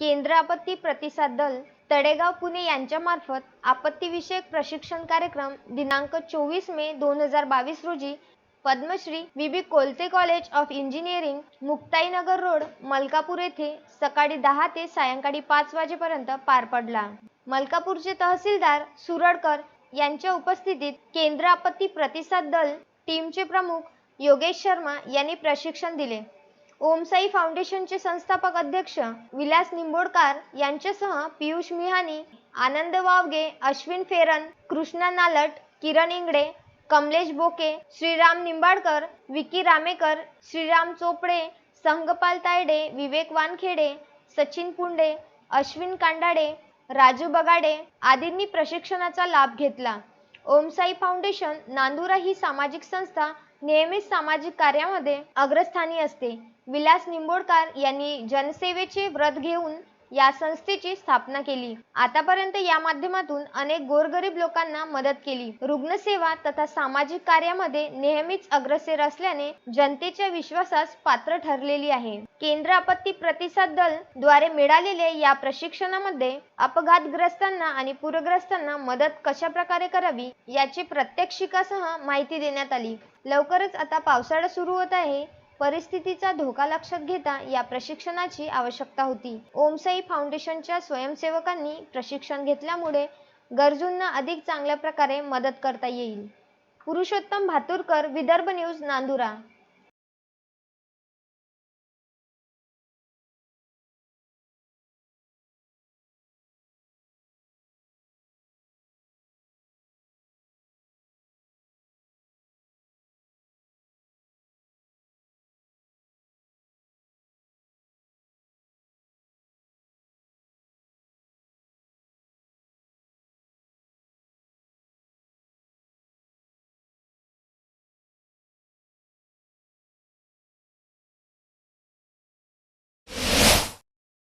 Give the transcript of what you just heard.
केंद्र आपत्ती प्रतिसाद दल तडेगाव पुणे यांच्यामार्फत आपत्तीविषयक प्रशिक्षण कार्यक्रम दिनांक चोवीस मे दोन हजार बावीस रोजी Padmashri B B Kolte college of engineering Muktainagar road Malkapur येथे सकाळी दहा ते सायंकाळी पाच वाजेपर्यंत पार पडला. मलकापूरचे तहसीलदार सुरडकर यांच्या उपस्थितीत केंद्र आपत्ती प्रतिसाद दल टीमचे प्रमुख योगेश शर्मा यांनी प्रशिक्षण दिले. ओमसाई फाउंडेशनचे संस्थापक अध्यक्ष विलास निंबोडकर यांच्यासह पियुष मिहानी आनंद वावगे अश्विन फेरन कृष्णा नालट किरण इंगडे कमलेश बोके श्रीराम निंबाडकर विकी रामेकर श्रीराम चोपडे संगपाल तायडे विवेक वानखेडे सचिन पुंडे अश्विन कांडाडे राजू बगाडे आदींनी प्रशिक्षणाचा लाभ घेतला. ओमसाई फाउंडेशन नांदुरा ही सामाजिक संस्था नेहमीच सामाजिक कार्यामध्ये अग्रस्थानी असते. विलास निंबोडकर यांनी जनसेवेचे व्रत घेऊन या संस्थेची स्थापना केली. आतापर्यंत या माध्यमातून अनेक गोरगरीब लोकांना मदत केली. रुग्णसेवा तथा सामाजिक कार्यामध्ये नेहमीच अग्रसेर असल्याने जनतेच्या विश्वासास पात्र ठरलेली आहे. केंद्र आपत्ती प्रतिसाद दलद्वारे मिळालेल्या या प्रशिक्षणामध्ये अपघातग्रस्तांना आणि पूरग्रस्तांना मदत कशा प्रकारे करावी याची प्रात्यक्षिकासह माहिती देण्यात आली. लवकरच आता पावसाळा सुरू होत आहे. परिस्थितीचा धोका लक्षात घेता या प्रशिक्षणाची आवश्यकता होती. ओमसाई फाउंडेशनच्या स्वयंसेवकांनी प्रशिक्षण घेतल्यामुळे गरजूंना अधिक चांगल्या प्रकारे मदत करता येईल. पुरुषोत्तम भातुरकर विदर्भ न्यूज नांदुरा.